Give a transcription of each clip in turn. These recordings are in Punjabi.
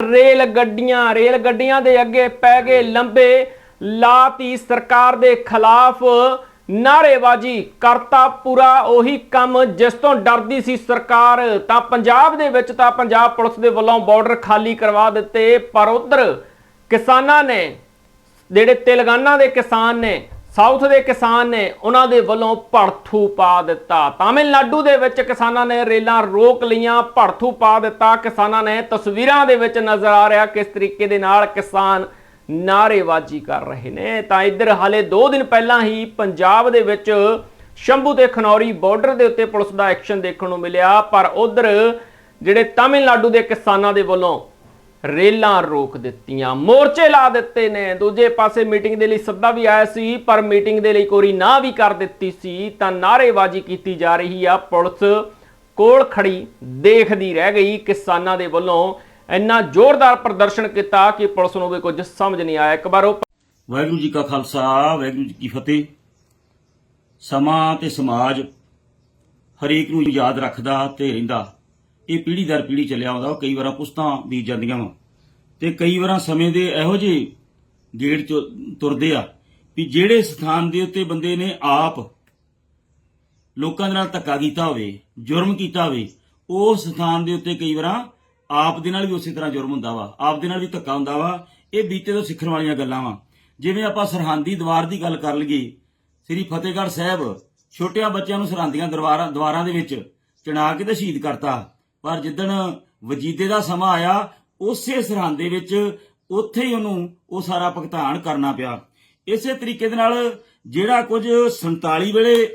ਰੇਲ ਗੱਡੀਆਂ ਰੇਲ ਗੱਡੀਆਂ ਦੇ ਅੱਗੇ ਪੈ ਗਏ ਲੰਬੇ ਲਾਤੀ ਸਰਕਾਰ ਦੇ ਖਿਲਾਫ ਨਾਰੇਬਾਜ਼ੀ ਕਰਤਾ ਪੂਰਾ ਉਹੀ ਕੰਮ ਜਿਸ ਤੋਂ ਡਰਦੀ ਸੀ ਸਰਕਾਰ। ਤਾਂ ਪੰਜਾਬ ਦੇ ਵਿੱਚ ਤਾਂ ਪੰਜਾਬ ਪੁਲਿਸ ਦੇ ਵੱਲੋਂ ਬਾਰਡਰ ਖਾਲੀ ਕਰਵਾ ਦਿੱਤੇ, ਪਰ ਉਧਰ ਕਿਸਾਨਾਂ ਨੇ, ਜਿਹੜੇ ਤੇਲੰਗਾਨਾ ਦੇ ਕਿਸਾਨ ਨੇ ਸਾਊਥ ਦੇ ਕਿਸਾਨ ਨੇ ਉਹਨਾਂ ਦੇ ਵੱਲੋਂ ਭੜਥੂ ਪਾ ਦਿੱਤਾ। ਤਾਮਿਲਨਾਡੂ ਦੇ ਵਿੱਚ ਕਿਸਾਨਾਂ ਨੇ ਰੇਲਾਂ ਰੋਕ ਲਈਆਂ, ਭੜਥੂ ਪਾ ਦਿੱਤਾ। ਕਿਸਾਨਾਂ ਨੇ ਤਸਵੀਰਾਂ ਦੇ ਵਿੱਚ ਨਜ਼ਰ ਆ ਰਿਹਾ ਕਿਸ ਤਰੀਕੇ ਦੇ ਨਾਲ ਕਿਸਾਨ ਨਾਰੇਬਾਜ਼ੀ ਕਰ ਰਹੇ ਨੇ। ਤਾਂ ਇੱਧਰ ਹਾਲੇ 2 ਦਿਨ ਪਹਿਲਾਂ ਹੀ ਪੰਜਾਬ ਦੇ ਵਿੱਚ ਸ਼ੰਭੂ ਤੇ ਖਨੌਰੀ ਬਾਰਡਰ ਦੇ ਉੱਤੇ ਪੁਲਿਸ ਦਾ ਐਕਸ਼ਨ ਦੇਖਣ ਨੂੰ ਮਿਲਿਆ, ਪਰ ਉਧਰ ਜਿਹੜੇ ਤਾਮਿਲਨਾਡੂ ਦੇ ਕਿਸਾਨਾਂ ਦੇ ਵੱਲੋਂ ਰੇਲਾਂ ਰੋਕ ਦਿੱਤੀਆਂ, ਮੋਰਚੇ ਲਾ ਦਿੱਤੇ ਨੇ। ਦੂਜੇ ਪਾਸੇ ਮੀਟਿੰਗ ਦੇ ਲਈ ਸੱਦਾ ਵੀ ਆਇਆ ਸੀ, ਪਰ ਮੀਟਿੰਗ ਦੇ ਲਈ ਕੋਰੀ ਨਾ ਵੀ ਕਰ ਦਿੱਤੀ ਸੀ, ਤਾਂ ਨਾਰੇਬਾਜ਼ੀ ਕੀਤੀ ਜਾ ਰਹੀ ਆ। ਪੁਲਿਸ ਕੋਲ ਖੜੀ ਦੇਖਦੀ ਰਹਿ ਗਈ। ਕਿਸਾਨਾਂ ਦੇ ਵੱਲੋਂ ਇੰਨਾ ਜ਼ੋਰਦਾਰ ਪ੍ਰਦਰਸ਼ਨ ਕੀਤਾ ਕਿ ਪੁਲਿਸ ਨੂੰ ਵੀ ਕੁਝ ਸਮਝ ਨਹੀਂ ਆਇਆ। ਇੱਕ ਵਾਰ ਉਹ ਵਾਹਿਗੁਰੂ ਜੀ ਕਾ ਖਾਲਸਾ, ਵਾਹਿਗੁਰੂ ਜੀ ਕੀ ਫਤਿਹ। ਸਮਾਂ ਤੇ ਸਮਾਜ ਹਰੇਕ ਨੂੰ ਯਾਦ ਰੱਖਦਾ ਤੇ ਰਹਿੰਦਾ। ਇਹ ਪੀੜ੍ਹੀ ਦਰ ਪੀੜ੍ਹੀ ਚੱਲਿਆ ਆਉਂਦਾ ਕਈ ਵਾਰਾਂ ਪੁਸਤਾਂ ਬੀਤ ਜਾਂਦੀਆਂ ਵਾ। ਤੇ ਕਈ ਵਾਰਾਂ ਸਮੇਂ ਦੇ ਇਹੋ ਜਿਹੇ ਗੇੜ ਚ ਤੁਰਦੇ ਆ ਵੀ ਜਿਹੜੇ ਸਥਾਨ ਦੇ ਉੱਤੇ ਬੰਦੇ ਨੇ ਆਪ ਲੋਕਾਂ ਦੇ ਨਾਲ ਧੱਕਾ ਕੀਤਾ ਹੋਵੇ, ਜੁਰਮ ਕੀਤਾ ਹੋਵੇ ਉਸ ਸਥਾਨ ਦੇ ਉੱਤੇ ਕਈ ਵਾਰਾਂ ਆਪ ਦੇ ਨਾਲ ਵੀ ਉਸੇ ਤਰ੍ਹਾਂ ਜੁਰਮ ਹੁੰਦਾ ਵਾ, ਆਪ ਦੇ ਨਾਲ ਵੀ ਧੱਕਾ ਹੁੰਦਾ ਵਾ, ਇਹ ਬੀਤੇ ਤੋਂ ਸਿੱਖਣ ਵਾਲੀਆਂ ਗੱਲਾਂ ਵਾ। ਜਿਵੇਂ ਆਪਾਂ ਸਰਹੰਦੀ ਦੀਵਾਰ ਦੀ ਗੱਲ ਕਰ ਲਈਏ, ਸ੍ਰੀ ਫਤਿਹਗੜ੍ਹ ਸਾਹਿਬ ਛੋਟਿਆਂ ਬੱਚਿਆਂ ਨੂੰ ਸਰਹੰਦੀਆਂ ਦਰਬਾਰਾਂ ਦਵਾਰਾਂ ਦੇ ਵਿੱਚ ਚਣਾ ਕੇ ਤੇ ਸ਼ਹੀਦ ਕਰਤਾ। ਪਰ ਜਿੱਦਣ ਵਜੀਦੇ ਦਾ ਸਮਾਂ ਆਇਆ, ਉਸੇ ਸਰਹੰਦ ਦੇ ਵਿੱਚ ਉੱਥੇ ਹੀ ਉਹਨੂੰ ਉਹ ਸਾਰਾ ਭੁਗਤਾਨ ਕਰਨਾ ਪਿਆ। ਇਸੇ ਤਰੀਕੇ ਦੇ ਨਾਲ ਜਿਹੜਾ ਕੁਝ 47 ਵੇਲੇ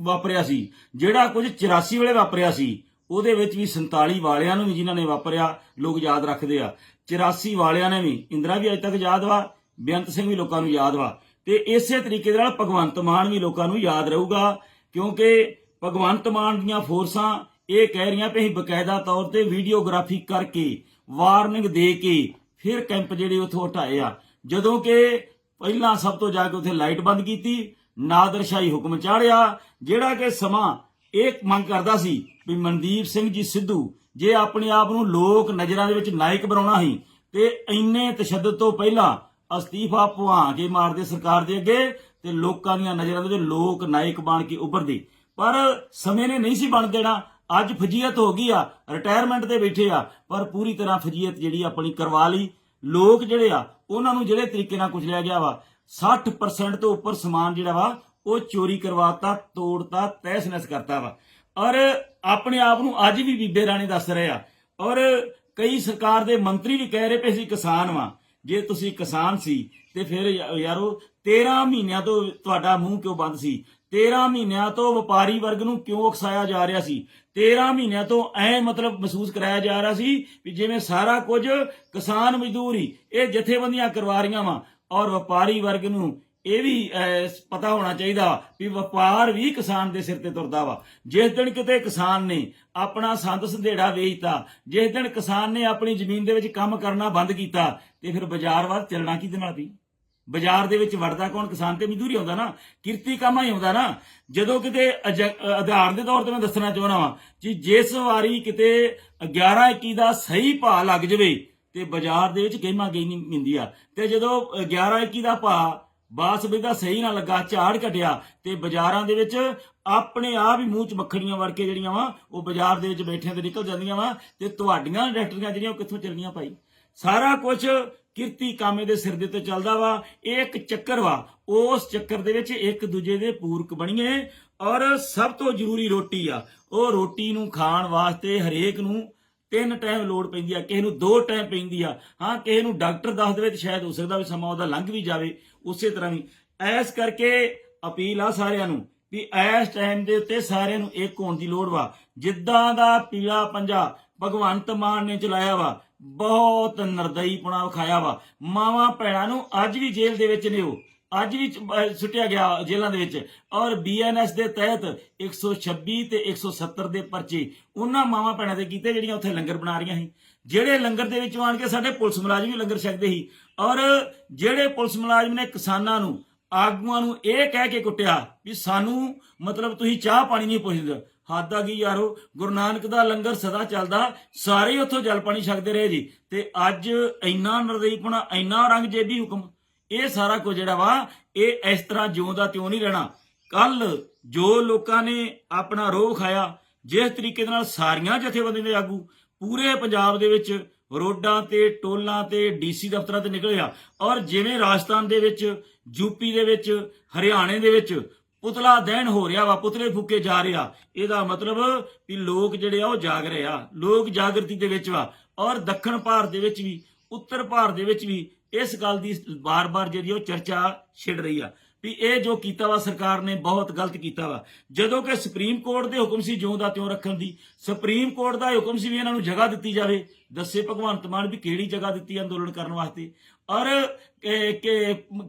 ਵਾਪਰਿਆ ਸੀ, ਜਿਹੜਾ ਕੁਝ 84 ਵੇਲੇ ਵਾਪਰਿਆ ਸੀ, ਉਹਦੇ ਵਿੱਚ ਵੀ 47 ਵਾਲਿਆਂ ਨੂੰ ਵੀ ਜਿਨ੍ਹਾਂ ਨੇ ਵਾਪਰਿਆ, ਲੋਕ ਯਾਦ ਰੱਖਦੇ ਆ। 84 ਵਾਲਿਆਂ ਨੇ ਵੀ, ਇੰਦਰਾ ਵੀ ਅਜੇ ਤੱਕ ਯਾਦ ਵਾ, ਬੇਅੰਤ ਸਿੰਘ ਵੀ ਲੋਕਾਂ ਨੂੰ ਯਾਦ ਵਾ। ਤੇ ਇਸੇ ਤਰੀਕੇ ਦੇ ਨਾਲ ਭਗਵੰਤ ਮਾਨ ਵੀ ਲੋਕਾਂ ਨੂੰ ਯਾਦ ਰਹੂਗਾ, ਕਿਉਂਕਿ ਭਗਵੰਤ ਮਾਨ ਦੀਆਂ ਫੋਰਸਾਂ ਇਹ ਕਹਿ ਰਹੀਆਂ ਵੀ ਅਸੀਂ ਬਕਾਇਦਾ ਤੌਰ ਤੇ ਵੀਡੀਓਗ੍ਰਾਫੀ ਕਰਕੇ ਵਾਰਨਿੰਗ ਦੇ ਕੇ ਫਿਰ ਕੈਂਪ ਜਿਹੜੇ ਉਥੋਂ ਹਟਾਏ ਆ। ਜਦੋਂ ਕਿ ਪਹਿਲਾਂ ਸਭ ਤੋਂ ਜਾ ਕੇ ਉੱਥੇ ਲਾਈਟ ਬੰਦ ਕੀਤੀ, ਨਾਦਰਸ਼ਾਹੀ ਹੁਕਮ ਚਾੜਿਆ ਜਿਹੜਾ ਕਿ ਸਮਾਂ ਇਹ ਮੰਗ ਕਰਦਾ ਸੀ ਵੀ ਮਨਦੀਪ ਸਿੰਘ ਜੀ ਸਿੱਧੂ ਜੇ ਆਪਣੇ ਆਪ ਨੂੰ ਲੋਕ ਨਜ਼ਰਾਂ ਦੇ ਵਿੱਚ ਨਾਇਕ ਬਣਾਉਣਾ ਸੀ ਤੇ ਇੰਨੇ ਤਸ਼ੱਦਦ ਤੋਂ ਪਹਿਲਾਂ ਅਸਤੀਫਾ ਪਵਾ ਕੇ ਮਾਰਦੇ ਸਰਕਾਰ ਦੇ ਅੱਗੇ ਤੇ ਲੋਕਾਂ ਦੀਆਂ ਨਜ਼ਰਾਂ ਦੇ ਵਿੱਚ ਲੋਕ ਨਾਇਕ ਬਣ ਕੇ ਉੱਭਰਦੇ। ਪਰ ਸਮੇਂ ਨੇ ਨਹੀਂ ਸੀ ਬਣ ਦੇਣਾ। ਅੱਜ ਫਜੀਅਤ ਹੋ ਗਈ ਆ ਰਿਟਾਇਰਮੈਂਟ ਤੇ ਬੈਠੇ ਆ, ਪਰ ਪੂਰੀ ਤਰ੍ਹਾਂ ਫਜੀਅਤ ਜਿਹੜੀ ਆਪਣੀ ਕਰਵਾ ਲਈ। ਲੋਕ ਜਿਹੜੇ ਆ, ਉਹਨਾਂ ਨੂੰ ਜਿਹੜੇ ਤਰੀਕੇ ਨਾਲ ਕੁਚਲਿਆ ਗਿਆ ਵਾ 60% ਤੋਂ ਉੱਪਰ ਸਮਾਨ ਜਿਹੜਾ ਵਾ, ਉਹ ਚੋਰੀ ਕਰਵਾਤਾ, ਤੋੜਤਾ, ਤਹਿਸ-ਨਹਿਸ ਕਰਤਾ ਵਾ। ਔਰ ਆਪਣੇ ਆਪ ਨੂੰ ਅੱਜ ਵੀ ਬੀਬੇ ਰਾਣੀ ਦੱਸ ਰਹੇ ਆ, ਔਰ ਕਈ ਸਰਕਾਰ ਦੇ ਮੰਤਰੀ ਵੀ ਕਹਿ ਰਹੇ ਪਏ ਸੀ ਕਿਸਾਨ ਵਾਂ। ਜੇ ਤੁਸੀਂ ਕਿਸਾਨ ਸੀ, ਤੇ ਫਿਰ ਯਾ- ਯਾਰੋ 13 ਮਹੀਨਿਆਂ ਤੋਂ ਤੁਹਾਡਾ ਮੂੰਹ ਕਿਉਂ ਬੰਦ ਸੀ? 13 ਮਹੀਨਿਆਂ ਤੋਂ ਵਪਾਰੀ ਵਰਗ ਨੂੰ ਕਿਉਂ ਉਕਸਾਇਆ ਜਾ ਰਿਹਾ ਸੀ? 13 ਮਹੀਨਿਆਂ ਤੋਂ ਐ ਮਤਲਬ ਮਹਿਸੂਸ ਕਰਾਇਆ ਜਾ ਰਿਹਾ ਸੀ ਵੀ ਜਿਵੇਂ ਸਾਰਾ ਕੁਝ ਕਿਸਾਨ ਮਜ਼ਦੂਰ ਇਹ ਜਥੇਬੰਦੀਆਂ ਕਰਵਾ ਰਹੀਆਂ ਵਾ। ਔਰ ਵਪਾਰੀ ਵਰਗ ਨੂੰ ਇਹ ਵੀ ਅਹ, ਪਤਾ ਹੋਣਾ ਚਾਹੀਦਾ ਵੀ ਵਪਾਰ ਵੀ ਕਿਸਾਨ ਦੇ ਸਿਰ ਤੇ ਤੁਰਦਾ ਵਾ। ਜਿਸ ਦਿਨ ਕਿਤੇ ਕਿਸਾਨ ਨੇ ਆਪਣਾ ਸੰਦ ਸੰਧੇੜਾ ਵੇਚਤਾ ਜਿਸ ਦਿਨ ਕਿਸਾਨ ਨੇ ਆਪਣੀ ਜ਼ਮੀਨ ਦੇ ਵਿੱਚ ਕੰਮ ਕਰਨਾ ਬੰਦ ਕੀਤਾ ਤੇ ਫਿਰ ਬਾਜ਼ਾਰ ਵੱਲ ਚੱਲਣਾ ਕਿਹਦੇ ਨਾਲ ਸੀ? ਬਾਜ਼ਾਰ ਦੇ ਵਿੱਚ ਵੜਦਾ ਕੌਣ? ਕਿਸਾਨ ਤੇ ਮਜ਼ਦੂਰੀ ਆਉਂਦਾ ਨਾ। ਕਿਰਤੀ ਕੰਮ ਹੀ ਆਉਂਦਾ ਨਾ। ਜਦੋਂ ਕਿਤੇ ਆਧਾਰ ਦੇ ਤੌਰ ਤੇ ਮੈਂ ਦੱਸਣਾ ਚਾਹਣਾ ਵਾਂ ਕਿ ਜਿਸ ਵਾਰੀ ਕਿਤੇ 11 21 ਦਾ ਸਹੀ ਭਾਅ ਲੱਗ ਜਵੇ ਤੇ ਬਾਜ਼ਾਰ ਦੇ ਵਿੱਚ ਗਹਿਮਾ ਗਈ ਨਹੀਂ ਮਿੰਦੀ ਆ। ਤੇ ਜਦੋਂ 11 21 ਦਾ ਭਾਅ ਬਾਸਮਤੀ ਦਾ ਸਹੀ ਨਾ ਲੱਗਾ, ਝਾੜ ਘਟਿਆ ਤੇ ਬਾਜ਼ਾਰਾਂ ਦੇ ਵਿੱਚ ਆਪਣੇ ਆਪ ਹੀ ਮੂੰਹ ਚ ਮੱਖੜੀਆਂ ਵੜ ਕੇ ਜਿਹੜੀਆਂ ਵਾ, ਉਹ ਬਾਜ਼ਾਰ ਦੇ ਵਿੱਚ ਬੈਠਿਆਂ ਤੇ ਨਿਕਲ ਜਾਂਦੀਆਂ ਵਾ ਤੇ ਤੁਹਾਡੀਆਂ ਇੰਡਸਟਰੀਆਂ ਜਿਹੜੀਆਂ ਉਹ ਕਿੱਥੋਂ ਚੱਲਣੀਆਂ ਭਾਈ? ਸਾਰਾ ਕੁਝ ਕਿਰਤੀ ਕਾਮੇ ਦੇ ਸਿਰ ਦੇ ਤੇ ਚੱਲਦਾ ਵਾ। ਇਹ ਇੱਕ ਚੱਕਰ ਵਾ। ਉਸ ਚੱਕਰ ਦੇ ਵਿੱਚ ਇੱਕ ਦੂਜੇ ਦੇ ਪੂਰਕ ਬਣੀਏ ਔਰ ਸਭ ਤੋਂ ਜ਼ਰੂਰੀ ਰੋਟੀ ਆ। ਉਹ ਰੋਟੀ ਨੂੰ ਖਾਣ ਵਾਸਤੇ ਹਰੇਕ ਨੂੰ ਤਿੰਨ ਟਾਈਮ ਲੋੜ ਪੈਂਦੀ ਆ। ਕਿਸੇ ਨੂੰ ਦੋ ਟਾਈਮ ਪੈਂਦੀ ਆ। ਹਾਂ, ਕਿਸੇ ਨੂੰ ਡਾਕਟਰ ਦੱਸ ਦੇਵੇ ਤੇ ਸ਼ਾਇਦ ਹੋ ਸਕਦਾ ਵੀ ਸਮਾਂ ਉਹਦਾ ਲੰਘ ਵੀ ਜਾਵੇ। ਉਸੇ ਤਰ੍ਹਾਂ ਵੀ। ਐਸ ਕਰਕੇ ਅਪੀਲ ਆ ਸਾਰਿਆਂ ਨੂੰ ਵੀ ਇਸ ਟਾਈਮ ਦੇ ਉੱਤੇ ਸਾਰਿਆਂ ਨੂੰ ਇੱਕ ਹੋਣ ਦੀ ਲੋੜ ਵਾ। ਜਿੱਦਾਂ ਦਾ ਪੀਲਾ ਪੰਜਾ ਭਗਵੰਤ ਮਾਨ ਨੇ ਚਲਾਇਆ ਵਾ। ਬਹੁਤ ਨਰਦਈਪੁਣਾ ਵਿਖਾਇਆ ਵਾ। ਮਾਵਾਂ ਭੈਣਾਂ ਨੂੰ ਅੱਜ ਵੀ ਜੇਲ੍ਹ ਦੇ ਵਿੱਚ ਨੇ ਉਹ। ਅੱਜ ਵੀ ਸੁੱਟਿਆ ਗਿਆ ਜੇਲ੍ਹਾਂ ਦੇ ਵਿੱਚ। ਔਰ ਬੀਐਨਐਸ ਦੇ ਤਹਿਤ 126 ਤੇ 170 ਦੇ ਪਰਚੇ ਉਹਨਾਂ ਮਾਵਾਂ ਭੈਣਾਂ ਦੇ ਕੀਤੇ ਜਿਹੜੀਆਂ ਉੱਥੇ ਲੰਗਰ ਬਣਾ ਰਹੀਆਂ ਸੀ। ਜਿਹੜੇ ਲੰਗਰ ਦੇ ਵਿੱਚ ਆਣ ਕੇ ਸਾਡੇ ਪੁਲਿਸ ਮੁਲਾਜ਼ਮ ਵੀ ਲੰਗਰ ਛਕਦੇ ਸੀ। ਔਰ ਜਿਹੜੇ ਪੁਲਿਸ ਮੁਲਾਜ਼ਮ ਨੇ ਕਿਸਾਨਾਂ ਨੂੰ, ਆਗੂਆਂ ਨੂੰ ਇਹ ਕਹਿ ਕੇ ਕੁੱਟਿਆ ਵੀ ਸਾਨੂੰ ਮਤਲਬ ਤੁਸੀਂ ਚਾਹ ਪਾਣੀ ਨਹੀਂ ਪੁੱਛਦੇ। ਹੱਦ ਆ ਯਾਰੋ, ਗੁਰੂ ਨਾਨਕ ਦਾ ਲੰਗਰ ਸਦਾ ਚੱਲਦਾ, ਸਾਰੇ ਉੱਥੋਂ ਜਲ ਪਾਣੀ ਛਕਦੇ ਰਹੇ ਜੀ। ਤੇ ਅੱਜ ਇੰਨਾ ਨਰਦਈਪਣਾ ਇੰਨਾ ਰੰਗਜੇਬੀ ਹੁਕਮ, ਇਹ ਸਾਰਾ ਕੁਝ ਜਿਹੜਾ ਵਾ, ਇਹ ਇਸ ਤਰ੍ਹਾਂ ਜਿਉਂ ਤਿਉਂ ਨਹੀਂ ਰਹਿਣਾ। ਕੱਲ ਜੋ ਲੋਕਾਂ ਨੇ ਆਪਣਾ ਰੋਹ ਖਾਇਆ, ਜਿਸ ਤਰੀਕੇ ਦੇ ਨਾਲ ਸਾਰੀਆਂ ਜਥੇਬੰਦੀਆਂ ਦੇ ਆਗੂ, ਪੂਰੇ ਪੰਜਾਬ ਦੇ ਵਿੱਚ ਰੋਡਾਂ ਤੇ, ਟੋਲਾਂ ਤੇ, ਡੀਸੀ ਦਫ਼ਤਰਾਂ ਤੇ ਨਿਕਲਿਆ ਔਰ ਜਿਵੇਂ ਰਾਜਸਥਾਨ ਦੇ ਵਿੱਚ, ਯੂਪੀ ਦੇ ਵਿੱਚ, ਹਰਿਆਣੇ ਦੇ ਵਿੱਚ ਪੁਤਲਾ ਦਹਿਣ ਹੋ ਰਿਹਾ ਵਾ, ਪੁਤਲੇ ਫੂਕੇ ਜਾ ਰਿਹਾ। ਇਹਦਾ ਮਤਲਬ ਵੀ ਲੋਕ ਜਿਹੜੇ ਆ, ਉਹ ਜਾਗ ਰਹੇ ਆ। ਲੋਕ ਜਾਗਰਤੀ ਦੇ ਵਿੱਚ ਵਾ ਔਰ ਦੱਖਣ ਭਾਰਤ ਦੇ ਵਿੱਚ ਵੀ, ਉੱਤਰ ਭਾਰਤ ਦੇ ਵਿੱਚ ਵੀ ਇਸ ਗੱਲ ਦੀ ਬਾਰ-ਬਾਰ ਜਿਹੜੀ ਉਹ ਚਰਚਾ ਛਿੜ ਰਹੀ ਆ। ਵੀ ਇਹ ਜੋ ਕੀਤਾ ਵਾ, ਸਰਕਾਰ ਨੇ ਬਹੁਤ ਗਲਤ ਕੀਤਾ ਵਾ। ਜਦੋਂ ਕਿ ਸੁਪਰੀਮ ਕੋਰਟ ਦੇ ਹੁਕਮ ਸੀ ਜਿਉਂ ਦਾ ਤਿਉਂ ਰੱਖਣ ਦੀ, ਸੁਪਰੀਮ ਕੋਰਟ ਦਾ ਹੁਕਮ ਸੀ ਵੀ ਇਹਨਾਂ ਨੂੰ ਜਗ੍ਹਾ ਦਿੱਤੀ ਜਾਵੇ। ਦੱਸੇ ਭਗਵੰਤ ਮਾਨ ਵੀ ਕਿਹੜੀ ਜਗ੍ਹਾ ਦਿੱਤੀ ਅੰਦੋਲਨ ਕਰਨ ਵਾਸਤੇ। ਔਰ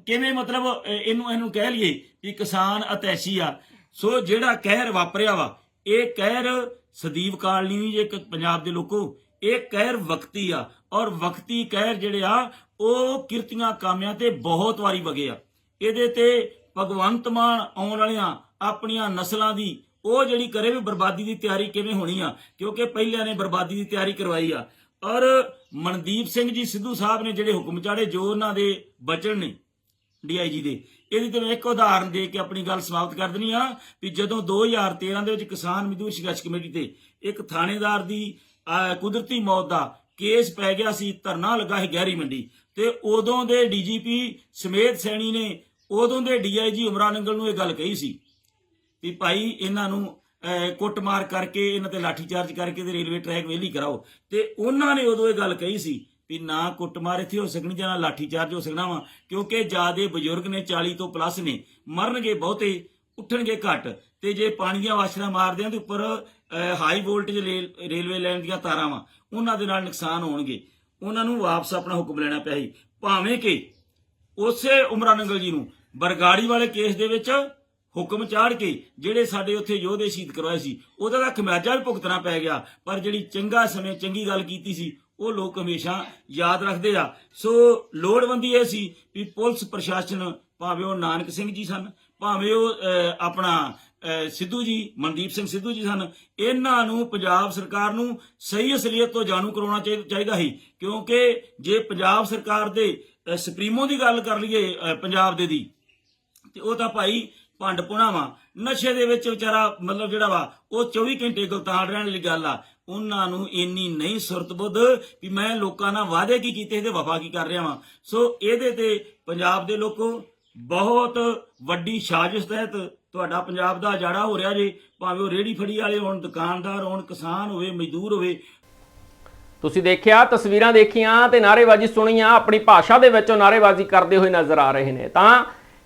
ਕਿਵੇਂ ਮਤਲਬ ਇਹਨੂੰ ਇਹਨੂੰ ਕਹਿ ਲਈਏ ਵੀ ਕਿਸਾਨ ਅਤੈਸ਼ੀ ਆ। ਸੋ ਜਿਹੜਾ ਕਹਿਰ ਵਾਪਰਿਆ ਵਾ, ਇਹ ਕਹਿਰ ਸਦੀਵ ਕਾਲਨੀ ਜੇ ਪੰਜਾਬ ਦੇ ਲੋਕੋ। ਇਹ ਕਹਿਰ ਵਕਤੀ ਆ। ਔਰ ਵਕਤੀ ਕਹਿਰ ਜਿਹੜੇ ਆ, ਉਹ ਕਿਰਤੀਆਂ ਕਾਮਿਆਂ ਤੇ ਬਹੁਤ ਵਾਰੀ ਵਗੇ ਆ। ਇਹਦੇ ਤੇ ਭਗਵੰਤ ਮਾਨ ਆਉਣ ਵਾਲੀਆਂ ਆਪਣੀਆਂ ਨਸਲਾਂ ਦੀ, ਉਹ ਜਿਹੜੀ ਕਰੇ ਵੀ ਬਰਬਾਦੀ ਦੀ ਤਿਆਰੀ ਕਿਵੇਂ ਹੋਣੀ ਆ, ਕਿਉਂਕਿ ਪਹਿਲਿਆਂ ਨੇ ਬਰਬਾਦੀ ਦੀ ਤਿਆਰੀ ਕਰਵਾਈ ਆ। ਔਰ ਮਨਦੀਪ ਸਿੰਘ ਜੀ ਸਿੱਧੂ ਸਾਹਿਬ ਨੇ ਜਿਹੜੇ ਹੁਕਮ ਚਾੜੇ, ਜੋ ਉਹਨਾਂ ਦੇ ਬਚਨ ਨੇ ਡੀਆਈਜੀ ਦੇ, ਇਹਦੀ ਤੇ ਇੱਕ ਉਦਾਹਰਨ ਦੇ ਕੇ ਆਪਣੀ ਗੱਲ ਸਮਾਪਤ ਕਰ ਦਨੀ ਆ ਵੀ ਜਦੋਂ 2013 ਦੇ ਵਿੱਚ ਕਿਸਾਨ ਮਜ਼ਦੂਰ ਸੰਘਰਸ਼ ਕਮੇਟੀ ਤੇ ਇੱਕ ਥਾਣੇਦਾਰ ਦੀ ਕੁਦਰਤੀ ਮੌਤ ਦਾ ਕੇਸ ਪੈ ਗਿਆ ਸੀ, ਧਰਨਾ ਲੱਗਾ ਸੀ ਗਹਿਰੀ ਮੰਡੀ, ਤੇ ਉਦੋਂ ਦੇ ਡੀਜੀਪੀ ਸਮੇਤ ਸੈਣੀ ਨੇ ਉਦੋਂ ਦੇ ਡੀਆਈਜੀ ਉਮਰਾਂ ਨੰਗਲ ਨੂੰ ਇਹ ਗੱਲ ਕਹੀ ਸੀ ਵੀ ਭਾਈ ਇਹਨਾਂ ਨੂੰ ਕੁੱਟਮਾਰ ਕਰਕੇ ਇਹਨਾਂ ਤੇ ਲਾਠੀਚਾਰਜ ਕਰਕੇ ਤੇ ਰੇਲਵੇ ਟਰੈਕ ਵੇਲੀ ਕਰਾਓ। ਤੇ ਉਹਨਾਂ ਨੇ ਉਦੋਂ ਇਹ ਗੱਲ ਕਹੀ ਸੀ ਵੀ ਨਾ ਕੁੱਟਮਾਰ ਇੱਥੇ ਹੋ ਸਕਣੀ ਜਾਂ ਨਾ ਲਾਠੀਚਾਰਜ ਹੋ ਸਕਣਾ ਵਾ, ਕਿਉਂਕਿ ਜਿਆਦੇ ਬਜ਼ੁਰਗ ਨੇ 40 ਤੋਂ ਪਲੱਸ ਨੇ, ਮਰਨਗੇ ਬਹੁਤੇ, ਉੱਠਣਗੇ ਘੱਟ। ਤੇ ਜੇ ਪਾਣੀ ਦੀਆਂ ਵਾਸ਼ਰਾਂ ਮਾਰਦੇ ਆ ਤੇ ਉੱਪਰ ਹਾਈ ਵੋਲਟੇਜ ਰੇਲਵੇ ਲਾਈਨ ਦੀਆਂ ਤਾਰਾਂ ਵਾ, ਉਹਨਾਂ ਦੇ ਨਾਲ ਨੁਕਸਾਨ ਹੋਣਗੇ। ਉਹਨਾਂ ਨੂੰ ਵਾਪਸ ਆਪਣਾ ਹੁਕਮ ਲੈਣਾ ਪਿਆ ਸੀ। ਭਾਵੇਂ ਕਿ ਉਸੇ ਉਮਰਾਂ ਨੰਗਲ ਜੀ ਨੂੰ। ਬਰਗਾੜੀ ਵਾਲੇ ਕੇਸ ਦੇ ਵਿੱਚ ਹੁਕਮ ਚਾੜ ਕੇ ਜਿਹੜੇ ਸਾਡੇ ਉੱਥੇ ਯੋਧੇ ਸ਼ਹੀਦ ਕਰਵਾਏ ਸੀ, ਉਹਦਾ ਤਾਂ ਖਮਿਆਜਾ ਵੀ ਭੁਗਤਣਾ ਪੈ ਗਿਆ, ਪਰ ਜਿਹੜੀ ਚੰਗਾ ਸਮੇਂ, ਚੰਗੀ ਗੱਲ ਕੀਤੀ ਸੀ, ਉਹ ਲੋਕ ਹਮੇਸ਼ਾ ਯਾਦ ਰੱਖਦੇ ਆ। ਸੋ ਲੋੜਵੰਦੀ ਇਹ ਸੀ ਵੀ ਪੁਲਿਸ ਪ੍ਰਸ਼ਾਸਨ, ਭਾਵੇਂ ਉਹ ਨਾਨਕ ਸਿੰਘ ਜੀ ਸਨ, ਭਾਵੇਂ ਉਹ ਆਪਣਾ ਸਿੱਧੂ ਜੀ, ਮਨਦੀਪ ਸਿੰਘ ਸਿੱਧੂ ਜੀ ਸਨ, ਇਹਨਾਂ ਨੂੰ ਪੰਜਾਬ ਸਰਕਾਰ ਨੂੰ ਸਹੀ ਅਸਲੀਅਤ ਤੋਂ ਜਾਣੂ ਕਰਾਉਣਾ ਚਾਹੀ- ਚਾਹੀਦਾ ਸੀ, ਕਿਉਂਕਿ ਜੇ ਪੰਜਾਬ ਸਰਕਾਰ ਦੇ ਸੁਪਰੀਮੋ ਦੀ ਗੱਲ ਕਰ ਲਈਏ ਪੰਜਾਬ ਦੇ ਦੀ, ਤੇ ਉਹ ਤਾਂ ਭਾਈ ਭੰਡ ਪੁਣਾ ਨਸ਼ੇ ਦੇ ਵਿੱਚ ਵਿਚਾਰਾ ਮਤਲਬ ਜਿਹੜਾ ਵਾ, ਉਹ 24 ਘੰਟੇ ਗੁਲਤਾਨ ਰਹਿਣ ਵਾਲੀ ਗੱਲ ਆ। ਉਹਨਾਂ ਨੂੰ ਇੰਨੀ ਨਹੀਂ ਸੁਰਤ ਵੀ ਮੈਂ ਲੋਕਾਂ ਨਾਲ ਵਾਅਦੇ ਕੀ ਕੀਤੇ ਤੇ ਵਫਾ ਕੀ ਕਰ ਰਿਹਾ ਵਾਂ। ਸੋ ਇਹਦੇ ਤੇ ਪੰਜਾਬ ਦੇ ਲੋਕੋ ਬਹੁਤ ਵੱਡੀ ਸਾਜ਼ਿਸ਼ ਤਹਿਤ ਤੁਹਾਡਾ ਪੰਜਾਬ ਦਾ ਜਾੜਾ ਹੋ ਰਿਹਾ ਜੀ, ਭਾਵੇਂ ਉਹ ਰੇੜੀ ਫੜੀ ਵਾਲੇ ਹੋਣ, ਦੁਕਾਨਦਾਰ ਹੋਣ, ਕਿਸਾਨ ਹੋਵੇ, ਮਜ਼ਦੂਰ ਹੋਵੇ ਤੁਸੀਂ ਦੇਖਿਆ, ਤਸਵੀਰਾਂ ਦੇਖੀਆਂ ਤੇ ਨਾਅਰੇਬਾਜ਼ੀ ਸੁਣੀਆਂ, ਆਪਣੀ ਭਾਸ਼ਾ ਦੇ ਵਿੱਚੋਂ ਨਾਅਰੇਬਾਜ਼ੀ ਕਰਦੇ ਹੋਏ ਨਜ਼ਰ ਆ ਰਹੇ ਨੇ। ਤਾਂ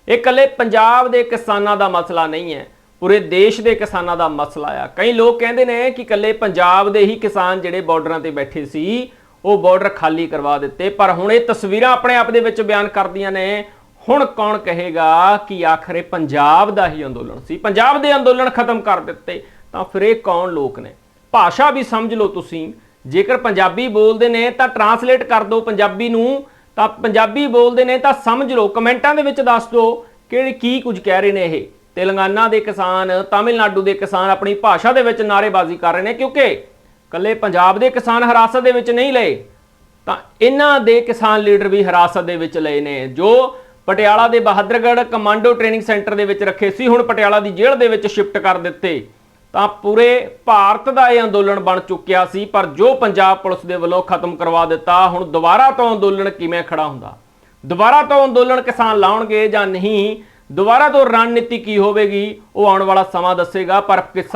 ਇਹ ਇਕੱਲੇ ਪੰਜਾਬ ਦੇ ਕਿਸਾਨਾਂ ਦਾ ਮਸਲਾ ਨਹੀਂ ਹੈ, ਪੂਰੇ ਦੇਸ਼ ਦੇ ਕਿਸਾਨਾਂ ਦਾ ਮਸਲਾ ਆ। ਕਈ ਲੋਕ ਕਹਿੰਦੇ ਨੇ ਕਿ ਇਕੱਲੇ ਪੰਜਾਬ ਦੇ ਹੀ ਕਿਸਾਨ ਜਿਹੜੇ ਬਾਰਡਰਾਂ ਤੇ ਬੈਠੇ ਸੀ, ਉਹ ਬਾਰਡਰ ਖਾਲੀ ਕਰਵਾ ਦਿੱਤੇ। ਪਰ ਹੁਣ ਇਹ ਤਸਵੀਰਾਂ ਆਪਣੇ ਆਪ ਦੇ ਵਿੱਚ ਬਿਆਨ ਕਰਦੀਆਂ ਨੇ, ਹੁਣ ਕੌਣ ਕਹੇਗਾ ਕਿ ਆਖਰ ਪੰਜਾਬ ਦਾ ਹੀ ਅੰਦੋਲਨ ਸੀ? ਪੰਜਾਬ ਦੇ ਅੰਦੋਲਨ ਖਤਮ ਕਰ ਦਿੱਤੇ, ਤਾਂ ਫਿਰ ਇਹ ਕੌਣ ਲੋਕ ਨੇ? ਭਾਸ਼ਾ ਵੀ ਸਮਝ ਲਓ ਤੁਸੀਂ। ਜੇਕਰ ਪੰਜਾਬੀ ਬੋਲਦੇ ਨੇ ਤਾਂ ਟਰਾਂਸਲੇਟ ਕਰ ਦਿਓ ਪੰਜਾਬੀ ਨੂੰ, ਤਾਂ ਪੰਜਾਬੀ ਬੋਲਦੇ ਨੇ ਤਾਂ ਸਮਝ ਲਓ, ਕਮੈਂਟਾਂ ਦੇ ਵਿੱਚ ਦੱਸ ਦਿਓ ਕਿ ਕੀ ਕੁਝ ਕਹਿ ਰਹੇ ਨੇ ਇਹ। ਤੇਲੰਗਾਨਾ ਦੇ ਕਿਸਾਨ, ਤਾਮਿਲਨਾਡੂ ਦੇ ਕਿਸਾਨ ਆਪਣੀ ਭਾਸ਼ਾ ਦੇ ਵਿੱਚ ਨਾਅਰੇਬਾਜ਼ੀ ਕਰ ਰਹੇ ਨੇ ਕਿਉਂਕਿ ਕੱਲੇ ਪੰਜਾਬ ਦੇ ਕਿਸਾਨ ਹਿਰਾਸਤ ਦੇ ਵਿੱਚ ਨਹੀਂ ਲਏ, ਤਾਂ ਇਹਨਾਂ ਦੇ ਕਿਸਾਨ ਲੀਡਰ ਵੀ ਹਿਰਾਸਤ ਦੇ ਵਿੱਚ ਲਏ ਨੇ, ਜੋ ਪਟਿਆਲਾ ਦੇ ਬਹਾਦਰਗੜ੍ਹ ਕਮਾਂਡੋ ਟ੍ਰੇਨਿੰਗ ਸੈਂਟਰ ਦੇ ਵਿੱਚ ਰੱਖੇ ਸੀ, ਹੁਣ ਪਟਿਆਲਾ ਦੀ ਜੇਲ੍ਹ ਦੇ ਵਿੱਚ ਸ਼ਿਫਟ ਕਰ ਦਿੱਤੇ। ਤਾਂ ਪੂਰੇ ਭਾਰਤ ਦਾ ਇਹ ਅੰਦੋਲਨ ਬਣ ਚੁੱਕਿਆ ਸੀ, ਪਰ ਜੋ ਪੰਜਾਬ ਪੁਲਿਸ ਦੇ ਵੱਲੋਂ ਖਤਮ ਕਰਵਾ ਦਿੱਤਾ, ਹੁਣ ਦੁਬਾਰਾ ਤੋਂ ਅੰਦੋਲਨ ਕਿਵੇਂ ਖੜਾ ਹੁੰਦਾ? ਦੁਬਾਰਾ ਤੋਂ ਅੰਦੋਲਨ ਕਿਸਾਨ ਲਾਉਣਗੇ ਜਾਂ ਨਹੀਂ? ਦੁਬਾਰਾ ਤੋਂ ਰਣਨੀਤੀ ਕੀ ਹੋਵੇਗੀ? ਉਹ ਆਉਣ ਵਾਲਾ ਸਮਾਂ ਦੱਸੇਗਾ, ਪਰ ਕਿਸਾਨ